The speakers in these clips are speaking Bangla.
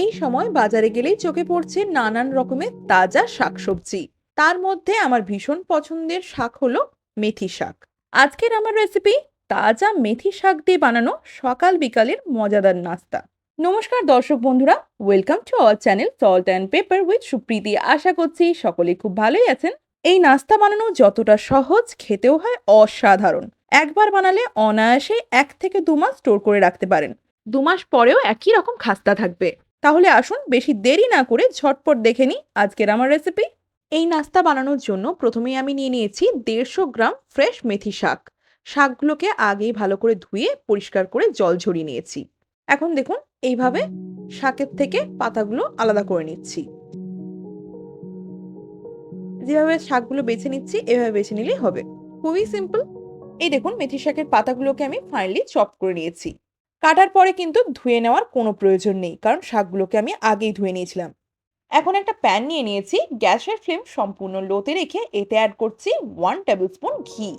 এই সময় বাজারে গেলেই চোখে পড়ছে নানান রকমের তাজা শাকসবজি। তার মধ্যে আমার ভীষণ পছন্দের শাক হলো মেথি শাক। আজকের আমার রেসিপি তাজা মেথি শাক দিয়ে বানানো সকাল বিকালের মজাদার নাস্তা। নমস্কার দর্শক বন্ধুরা welcome to our channel salt and pepper with Supriti. আশা করছি সকলে খুব ভালোই আছেন। এই নাস্তা বানানো যতটা সহজ, খেতেও হয় অসাধারণ। একবার বানালে অনায়াসে এক থেকে দু মাস স্টোর করে রাখতে পারেন। দু মাস পরেও একই রকম খাস্তা থাকবে। তাহলে আসুন বেশি দেরি না করে ঝটপট দেখে নিই আজকের আমার রেসিপি এই নাস্তা বানানোর জন্য প্রথমেই আমি নিয়ে নিয়েছি দেড়শো গ্রাম ফ্রেশ মেথি শাক। শাকগুলোকে আগেই ভালো করে ধুয়ে পরিষ্কার করে জল ঝরিয়ে নিয়েছি। এখন দেখুন, এইভাবে শাকের থেকে পাতাগুলো আলাদা করে নিচ্ছি। যেভাবে শাকগুলো বেছে নিচ্ছি, এভাবে বেছে নিলেই হবে। খুবই সিম্পল এই দেখুন, মেথি শাকের পাতাগুলোকে আমি ফাইনালি চপ করে নিয়েছি। কাটার পরে কিন্তু ধুয়ে নেওয়ার কোনো প্রয়োজন নেই, কারণ শাকগুলোকে আমি আগেই ধুয়ে নিয়েছিলাম। এখন একটা প্যান নিয়ে নিয়েছি, গ্যাসের ফ্লেম সম্পূর্ণ লোতে রেখে এতে অ্যাড করছি ওয়ান টেবিল স্পুন ঘি।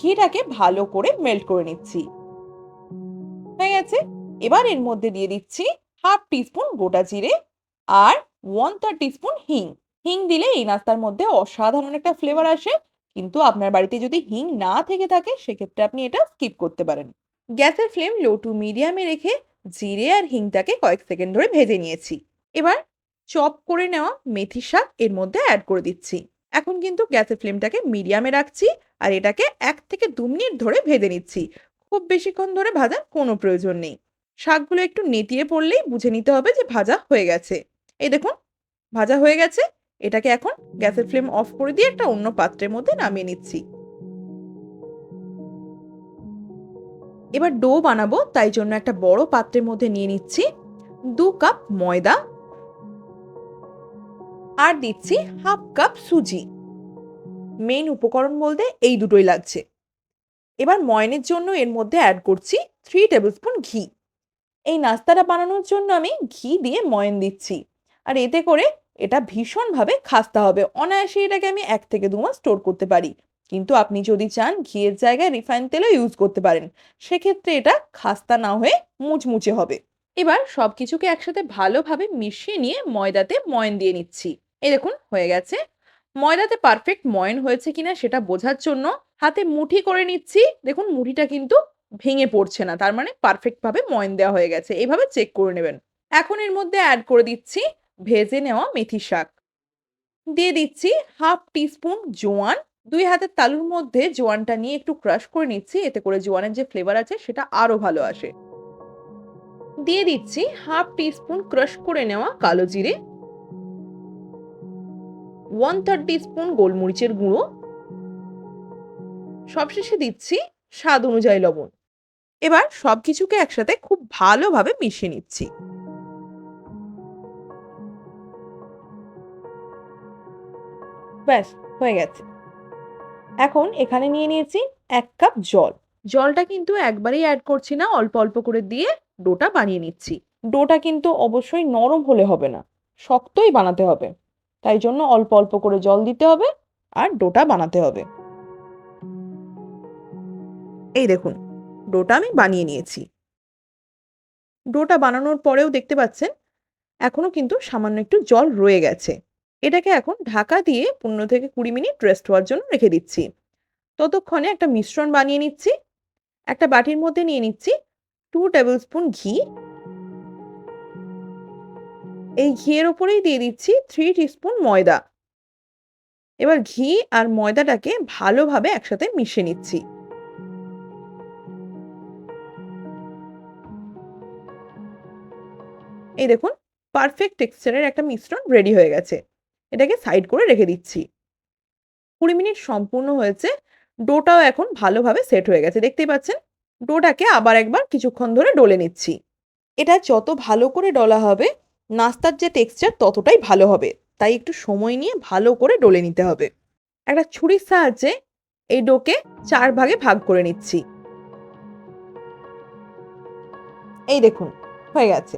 ঘিটাকে ভালো করে মেল্ট করে নিচ্ছি। হয়ে গেছে। এবার এর মধ্যে দিয়ে দিচ্ছি হাফ টিস্পুন গোটা জিরে আর ওয়ান থার্ড টিস্পুন হিং। হিং দিলে এই নাস্তার মধ্যে অসাধারণ একটা ফ্লেভার আসে। কিন্তু আপনার বাড়িতে যদি হিং না থেকে থাকে, সেক্ষেত্রে আপনি এটা স্কিপ করতে পারেন। গ্যাসের ফ্লেম লো টু মিডিয়ামে রেখে জিরে আর হিংটাকে কয়েক সেকেন্ড ধরে ভেজে নিয়েছি। এবার চপ করে নেওয়া মেথি শাক এর মধ্যে অ্যাড করে দিচ্ছি। এখন কিন্তু গ্যাসের ফ্লেমটাকে মিডিয়ামে রাখছি আর এটাকে এক থেকে দু মিনিট ধরে ভেজে নিচ্ছি। খুব বেশিক্ষণ ধরে ভাজার কোনো প্রয়োজন নেই। শাকগুলো একটু নেতিয়ে পড়লেই বুঝে নিতে হবে যে ভাজা হয়ে গেছে। এই দেখুন, ভাজা হয়ে গেছে। এটাকে এখন গ্যাসের ফ্লেম অফ করে দিয়ে একটা অন্য পাত্রের মধ্যে নামিয়ে নিচ্ছি। এবার ডো বানাবো, তাই জন্য একটা বড় পাত্রের মধ্যে নিয়ে নিচ্ছি দু কাপ ময়দা আর দিচ্ছি হাফ কাপ সুজি। মেইন উপকরণ বলতে এই দুটোই লাগছে। এবার ময়নের জন্য এর মধ্যে অ্যাড করছি থ্রি টেবিল স্পুন ঘি। এই নাস্তাটা বানানোর জন্য আমি ঘি দিয়ে ময়ন দিচ্ছি। আর এতে করে এটা ভীষণভাবে খাস্তা হবে। অনায়াসে এটাকে আমি এক থেকে দু মাস স্টোর করতে পারি। কিন্তু আপনি যদি চান ঘিয়ের জায়গায় রিফাইন তেলও ইউজ করতে পারেন, সেক্ষেত্রে এটা খাস্তা না হয়ে মুচমুচে হবে। এবার সব কিছুকে একসাথে ভালোভাবে মিশিয়ে নিয়ে ময়দাতে ময়ন দিয়ে নিচ্ছি। এই দেখুন, হয়ে গেছে। ময়দাতে পারফেক্ট ময়ন হয়েছে কিনা সেটা বোঝার জন্য হাতে মুঠি করে নিচ্ছি। দেখুন, মুঠিটা কিন্তু ভেঙে পড়ছে না, তার মানে পারফেক্টভাবে ময়ন দেওয়া হয়ে গেছে। এইভাবে চেক করে নেবেন। এখন এর মধ্যে অ্যাড করে দিচ্ছি ভেজে নেওয়া মেথি শাক। দিয়ে দিচ্ছি হাফ টিস্পুন জোয়ান। দুই হাতের তালুর মধ্যে জোয়ানটা নিয়ে একটু ক্রাশ করে নিচ্ছি, এতে করে জোয়ানের যে ফ্লেভার আছে সেটা আরও ভালো আসে। দিয়ে দিচ্ছি হাফ টিস্পুন ক্রাশ করে নেওয়া কালো জিরে। ওয়ান থার্ড স্পুন গোলমরিচের গুঁড়ো। সবশেষে দিচ্ছি স্বাদ অনুযায়ী লবণ। এবার সবকিছুকে একসাথে খুব ভালোভাবে মিশিয়ে নিচ্ছি। ব্যাস হয়ে গেছে। এখন এখানে নিয়ে নিয়েছি এক কাপ জল। জলটা কিন্তু একবারেই অ্যাড করছি না অল্প অল্প করে দিয়ে ডোটা বানিয়ে নিচ্ছি। ডোটা কিন্তু অবশ্যই নরম হলে হবে না শক্তই বানাতে হবে। তাই জন্য অল্প অল্প করে জল দিতে হবে আর ডোটা বানাতে হবে। এই দেখুন ডোটা আমি বানিয়ে নিয়েছি। ডোটা বানানোর পরেও দেখতে পাচ্ছেন এখনও কিন্তু সামান্য একটু জল রয়ে গেছে। এটাকে এখন ঢাকা দিয়ে পনেরো থেকে কুড়ি মিনিট রেস্ট হওয়ার জন্য রেখে দিচ্ছি। ততক্ষণে একটা মিশ্রণ বানিয়ে নিচ্ছি। একটা বাটির মধ্যে নিয়ে নিচ্ছি টু টেবিল স্পুন ঘি। এই ঘিয়ের ওপরেই দিয়ে দিচ্ছি থ্রি টিস্পুন ময়দা। এবার ঘি আর ময়দাটাকে ভালোভাবে একসাথে মিশিয়ে নিচ্ছি। এই দেখুন পারফেক্ট টেক্সচারের একটা মিশ্রণ রেডি হয়ে গেছে। এটাকে সাইড করে রেখে দিচ্ছি। কুড়ি মিনিট সম্পূর্ণ হয়েছে। ডোটাও এখন ভালোভাবে সেট হয়ে গেছে। দেখতেই পাচ্ছেন? ডোটাকে আবার একবার কিছুক্ষণ ধরে ডলে নিচ্ছি। এটা যত ভালো করে ডলা হবে, নাস্তার যে টেক্সচার ততটাই ভালো হবে। তাই একটু সময় নিয়ে ভালো করে ডলে নিতে হবে। একটা ছুরির সাহায্যে এই ডোকে চার ভাগে ভাগ করে নিচ্ছি। এই দেখুন, হয়ে গেছে।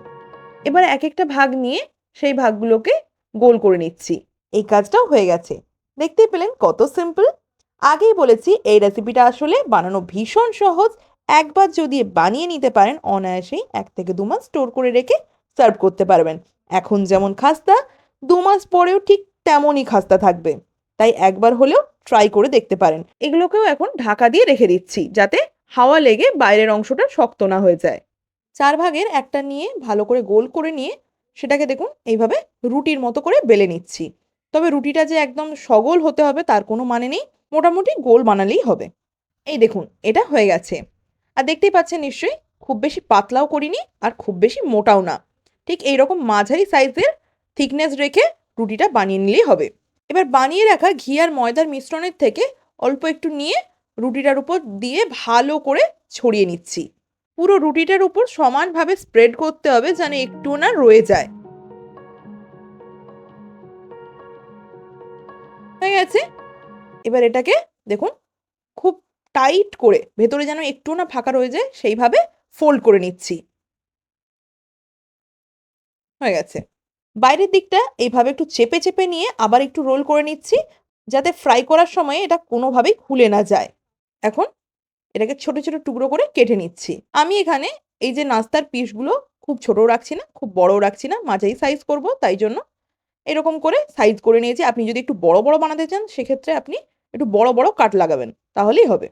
এবার এক একটা ভাগ নিয়ে সেই ভাগগুলোকে গোল করে নিচ্ছি। এই কাজটাও হয়ে গেছে। দেখতেই পেলেন কত সিম্পল। আগেই বলেছি, এই রেসিপিটা আসলে বানানো ভীষণ সহজ। একবার যদি বানিয়ে নিতে পারেন, অনায়াসেই এক থেকে দু মাস স্টোর করে রেখে সার্ভ করতে পারবেন। এখন যেমন খাস্তা, দু মাস পরেও ঠিক তেমনই খাস্তা থাকবে। তাই একবার হলেও ট্রাই করে দেখতে পারেন। এগুলোকেও এখন ঢাকা দিয়ে রেখে দিচ্ছি, যাতে হাওয়া লেগে বাইরের অংশটা শক্ত না হয়ে যায়। চার ভাগের একটা নিয়ে ভালো করে গোল করে নিয়ে সেটাকে দেখুন, এইভাবে রুটির মতো করে বেলে নিচ্ছি। তবে রুটিটা যে একদম সগোল হতে হবে তার কোনো মানে নেই, মোটামুটি গোল বানালেই হবে। এই দেখুন, এটা হয়ে গেছে। আর দেখতেই পাচ্ছেন নিশ্চয়ই, খুব বেশি পাতলাও করিনি আর খুব বেশি মোটাও না। ঠিক এইরকম মাঝারি সাইজের থিকনেস রেখে রুটিটা বানিয়ে নিলেই হবে। এবার বানিয়ে রাখা ঘি আর ময়দার মিশ্রণের থেকে অল্প একটু নিয়ে রুটিটার উপর দিয়ে ভালো করে ছড়িয়ে নিচ্ছি। পুরো রুটিটার উপর সমানভাবে স্প্রেড করতে হবে যেন একটুও না রয়ে যায়। হয়ে গেছে? এবার এটাকে দেখুন, খুব টাইট করে, ভেতরে যেন একটু না ফাঁকা রয়ে যায়, সেইভাবে ফোল্ড করে নিচ্ছি। হয়ে গেছে। বাইরের দিকটা এইভাবে একটু চেপে চেপে নিয়ে আবার একটু রোল করে নিচ্ছি, যাতে ফ্রাই করার সময় এটা কোনোভাবেই খুলে না যায়। এখন এটাকে ছোট ছোট টুকরো করে কেটে নিচ্ছি। আমি এখানে এই যে নাস্তার পিসগুলো খুব ছোটও রাখছি না, খুব বড়ও রাখছি না, মাঝারি সাইজ করব, তাই জন্য এরকম করে সাইজ করে নিয়েছি। আপনি যদি একটু বড় বড় বানাতে চান, সেক্ষেত্রে আপনি একটু বড় বড় কাট লাগাবেন, তাহলেই হবে।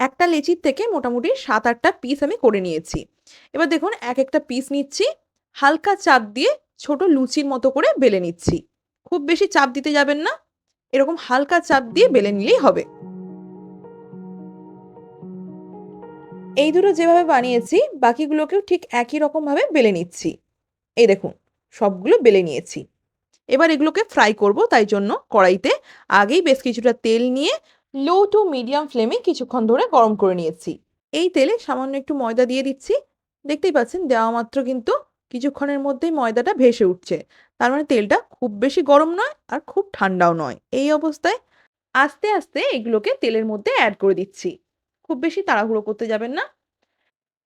একটা লেচির থেকে মোটামুটি সাত আটটা পিস আমি করে নিয়েছি। এবার দেখুন এক একটা পিস নিচ্ছি, হালকা চাপ দিয়ে ছোট লুচির মতো করে বেলে নিচ্ছি। খুব বেশি চাপ দিতে যাবেন না, এরকম হালকা চাপ দিয়ে বেলে নিলেই হবে। এই দুটো যেভাবে বানিয়েছি, বাকিগুলোকেও ঠিক একই রকমভাবে বেলে নিচ্ছি। এই দেখুন, সবগুলো বেলে নিয়েছি। এবার এগুলোকে ফ্রাই করব, তাই জন্য কড়াইতে আগেই বেশ কিছুটা তেল নিয়ে লো টু মিডিয়াম ফ্লেমে কিছুক্ষণ ধরে গরম করে নিয়েছি। এই তেলে সামান্য একটু ময়দা দিয়ে দিচ্ছি। দেখতেই পাচ্ছেন, দেওয়া মাত্র কিন্তু কিছুক্ষণের মধ্যেই ময়দাটা ভেসে উঠছে। তার মানে তেলটা খুব বেশি গরম নয় আর খুব ঠান্ডাও নয়। এই অবস্থায় আস্তে আস্তে এগুলোকে তেলের মধ্যে অ্যাড করে দিচ্ছি। খুব বেশি তাড়াহুড়ো করতে যাবেন না।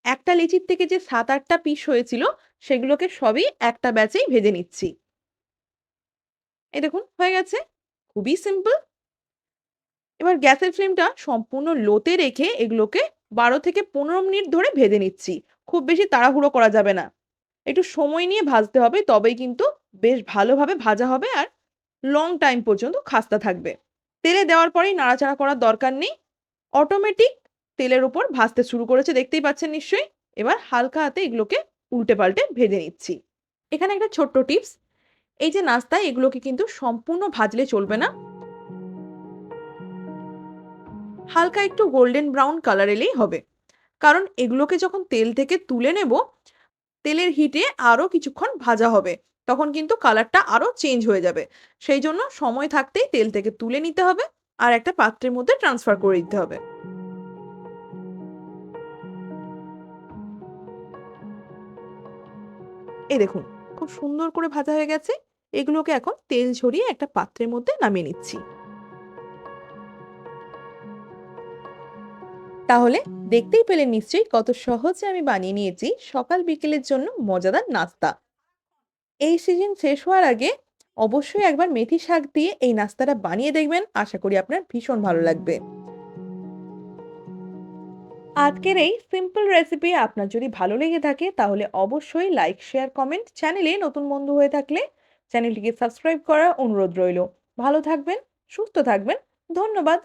একটা লিচির থেকে যে সাত আটটা পিস হয়েছিল, সেগুলোকে সবই একটা ব্যাচেই ভেজে নিচ্ছি। এই দেখুন, হয়ে গেছে। খুবই সিম্পল এবার গ্যাসের ফ্লেমটা সম্পূর্ণ লোতে রেখে এগুলোকে বারো থেকে পনেরো মিনিট ধরে ভেজে নিচ্ছি। খুব বেশি তাড়াহুড়ো করা যাবে না। একটু সময় নিয়ে ভাজতে হবে, তবেই কিন্তু বেশ ভালোভাবে ভাজা হবে আর লং টাইম পর্যন্ত খাস্তা থাকবে। তেলে দেওয়ার পরেই নাড়াচাড়া করার দরকার নেই। অটোমেটিক তেলের উপর ভাজতে শুরু করেছে, দেখতেই পাচ্ছেন নিশ্চয়ই। এবার হালকা হাতে এগুলোকে উল্টে পাল্টে ভেজে নিচ্ছি। এখানে একটা ছোট্ট টিপস, এই যে নাস্তায় এগুলোকে কিন্তু সম্পূর্ণ ভাজলে চলবে না। হালকা একটু গোল্ডেন ব্রাউন কালার এলেই হবে। কারণ এগুলোকে যখন তেল থেকে তুলে নেব, তেলের হিটে আরও কিছুক্ষণ ভাজা হবে, তখন কিন্তু কালারটা আরও চেঞ্জ হয়ে যাবে। সেই জন্য সময় থাকতেই তেল থেকে তুলে নিতে হবে আর একটা পাত্রের মধ্যে ট্রান্সফার করে দিতে হবে। এই দেখুন, খুব সুন্দর করে ভাজা হয়ে গেছে। এগুলোকে এখন তেল ঝরিয়ে একটা পাত্রের মধ্যে নামিয়ে নিচ্ছি। তাহলে দেখতেই পেলেন নিশ্চয়ই কত সহজে আমি বানিয়ে নিয়েছি সকাল বিকেলের জন্য মজাদার নাস্তা। এই সিজন শেষ হওয়ার আগে অবশ্যই একবার মেথি শাক দিয়ে এই নাস্তাটা বানিয়ে দেখবেন। আশা করি আপনার ভীষণ ভালো লাগবে। আজকের এই সিম্পল রেসিপি আপনার যদি ভালো লেগে থাকে, তাহলে অবশ্যই লাইক শেয়ার কমেন্ট চ্যানেলে নতুন বন্ধু হয়ে থাকলে চ্যানেলটিকে সাবস্ক্রাইব করার অনুরোধ রইল ভালো থাকবেন, সুস্থ থাকবেন, ধন্যবাদ.